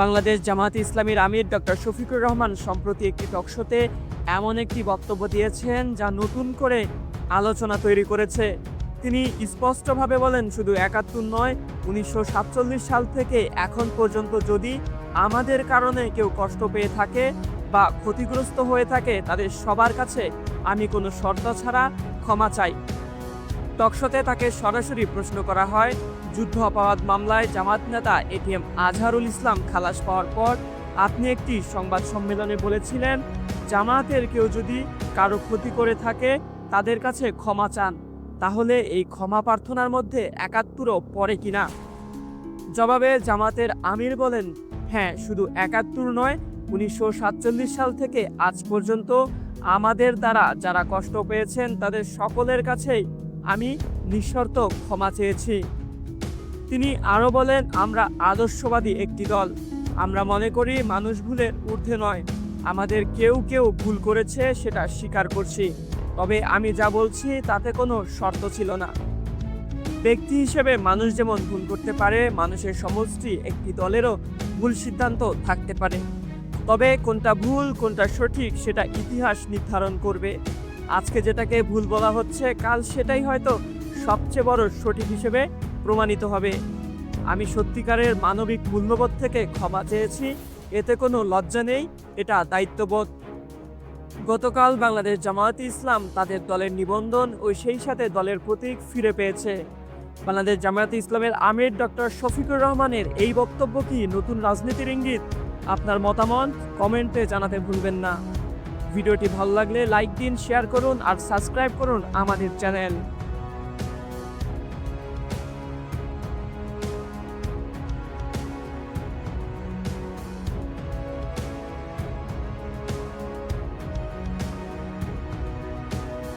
বাংলাদেশ জামায়াতে ইসলামীর আমির ডক্টর শফিকুর রহমান সম্প্রতি একটি টকশোতে এমন একটি বক্তব্য দিয়েছেন যা নতুন করে আলোচনা তৈরি করেছে। তিনি স্পষ্টভাবে বলেন, শুধু একাত্তর নয়, উনিশশো সাল থেকে এখন পর্যন্ত যদি আমাদের কারণে কেউ কষ্ট পেয়ে থাকে বা ক্ষতিগ্রস্ত হয়ে থাকে, তাদের সবার কাছে আমি কোনো শর্ত ছাড়া ক্ষমা চাই। টকশোতে তাকে সরাসরি প্রশ্ন করা হয়। যুদ্ধ অপরাধ মামলায় জামাত নেতা এটিএম আজহারুল ইসলাম খালাস পাওয়ার পর আপনি একটি সংবাদ সম্মেলনে বলেছিলেন জামায়াতের কেউ যদি কারও ক্ষতি করে থাকে, তাদের কাছে ক্ষমা চান। তাহলে এই ক্ষমা প্রার্থনার মধ্যে একাত্তরও পড়ে কিনা? জবাবে জামাতের আমির বলেন হ্যাঁ শুধু একাত্তর নয়, উনিশশো সাল থেকে আজ পর্যন্ত আমাদের দ্বারা যারা কষ্ট পেয়েছেন, তাদের সকলের কাছেই আমি নিঃশর্ত ক্ষমা চেয়েছি। তিনি আরও বলেন, আমরা আদর্শবাদী একটি দল। আমরা মনে করি মানুষ ভুলের ঊর্ধ্বে নয়। আমাদের কেউ কেউ ভুল করেছে সেটা স্বীকার করছি। তবে আমি যা বলছি তাতে কোনো শর্ত ছিল না। ব্যক্তি হিসেবে মানুষ যেমন ভুল করতে পারে, মানুষের সমষ্টি একটি দলেরও ভুল সিদ্ধান্ত থাকতে পারে। তবে কোনটা ভুল, কোনটা সঠিক সেটা ইতিহাস নির্ধারণ করবে। আজকে যেটাকে ভুল বলা হচ্ছে, কাল সেটাই হয়তো সবচেয়ে বড় সঠিক হিসেবে প্রমাণিত হবে। আমি সত্যিকারের মানবিক মূল্যবোধ থেকে ক্ষমা চেয়েছি, এতে কোনো লজ্জা নেই, এটা দায়িত্ববোধ। গতকাল বাংলাদেশ জামায়াতে ইসলাম তাদের দলের নিবন্ধন ও সেই সাথে দলের প্রতীক ফিরে পেয়েছে। বাংলাদেশ জামায়াতে ইসলামের আমির ডক্টর শফিকুর রহমানের এই বক্তব্য কি নতুন রাজনীতির ইঙ্গিত? আপনার মতামত কমেন্টে জানাতে ভুলবেন না। ভিডিওটি ভালো লাগলে লাইক দিন শেয়ার করুন আর সাবস্ক্রাইব করুন আমাদের চ্যানেল